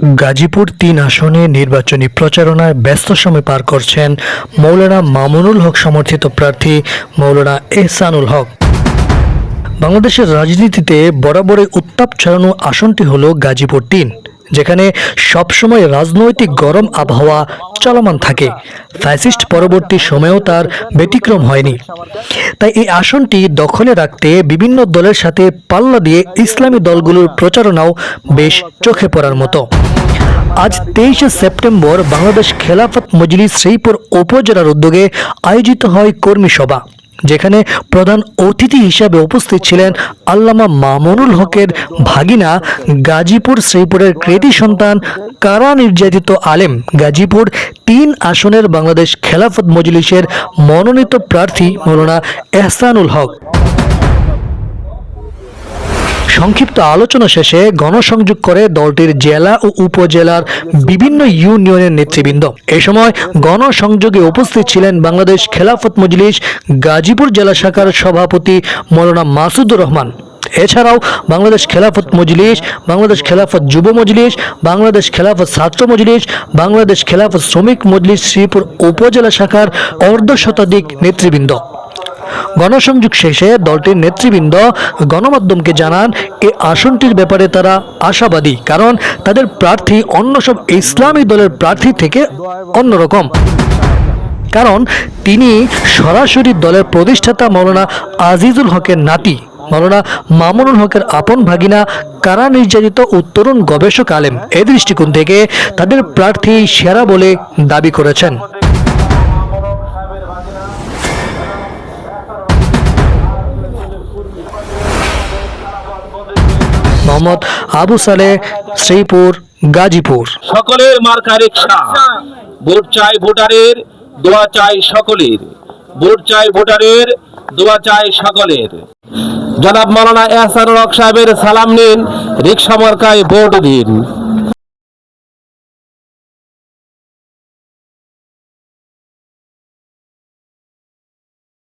গাজীপুর তিন আসনে নির্বাচনী প্রচারণায় ব্যস্ত সময় পার করছেন মৌলানা মামুনুল হক সমর্থিত প্রার্থী মৌলানা এহসানুল হক। বাংলাদেশের রাজনীতিতে বরাবরই উত্তাপ ছড়ানো আসনটি হল গাজীপুর তিন। যেখানে সবসময় রাজনৈতিক গরম আবহাওয়া চলমান থাকে। ফ্যাসিস্ট পরবর্তী সময়েও তার ব্যতিক্রম হয়নি। তাই এই আসনটি দখলে রাখতে বিভিন্ন দলের সাথে পাল্লা দিয়ে ইসলামী দলগুলোর প্রচারণাও বেশ চোখে পড়ার মতো। আজ তেইশে সেপ্টেম্বর বাংলাদেশ খেলাফত মজলিস শ্রীপুর উপজেলার উদ্যোগে আয়োজিত হয় কর্মী সভা। যেখানে প্রধান অতিথি হিসাবে উপস্থিত ছিলেন আল্লামা মামুনুল হকের ভাগিনা গাজীপুর শ্রীপুরের কৃতি সন্তান কারা নির্যাতিত আলেম। গাজীপুর তিন আসনের বাংলাদেশ খেলাফত মজলিসের মনোনীত প্রার্থী মৌলানা এহসানুল হক। সংক্ষিপ্ত আলোচনা শেষে গণসংযোগ করে দলটির জেলা ও উপজেলার বিভিন্ন ইউনিয়নের নেতৃবৃন্দ। এ সময় গণসংযোগে উপস্থিত ছিলেন বাংলাদেশ খেলাফত মজলিস গাজীপুর জেলা শাখার সভাপতি মৌলানা মাসুদুর রহমান। এছাড়াও বাংলাদেশ খেলাফত মজলিস, বাংলাদেশ খেলাফত যুব মজলিস, বাংলাদেশ খেলাফত ছাত্র মজলিস, বাংলাদেশ খেলাফত শ্রমিক মজলিস শ্রীপুর উপজেলা শাখার অর্ধ শতাধিক নেতৃবৃন্দ। গণসংযোগ শেষে দলটির নেতৃবৃন্দ গণমাধ্যমকে জানান এই আসনটির ব্যাপারে তারা আশাবাদী কারণ তাদের প্রার্থী অন্য সব ইসলামী দলের প্রার্থী থেকে অন্যরকম। কারণ তিনি সরাসরি দলের প্রতিষ্ঠাতা মৌলানা আজিজুল হকের নাতি, মৌলানা মামুনুল হকের আপন ভাগিনা, কারা নির্যাতিত উত্তরণ গবেষক আলেম। এ দৃষ্টিকোণ থেকে তাদের প্রার্থী সেরা বলে দাবি করেছেন। মোহাম্মদ আবু সালে শ্রীপুর, গাজীপুর। সকলের মার্কা রিক্সা। ভোট চাই ভোটারের, দোয়া চাই সকলের। ভোট চাই ভোটারের, দোয়া চাই সকলের। জনাব মালানা এহসানুল হক সাহেবের সালাম নিন, রিক্সা মার্কায় ভোট দিন।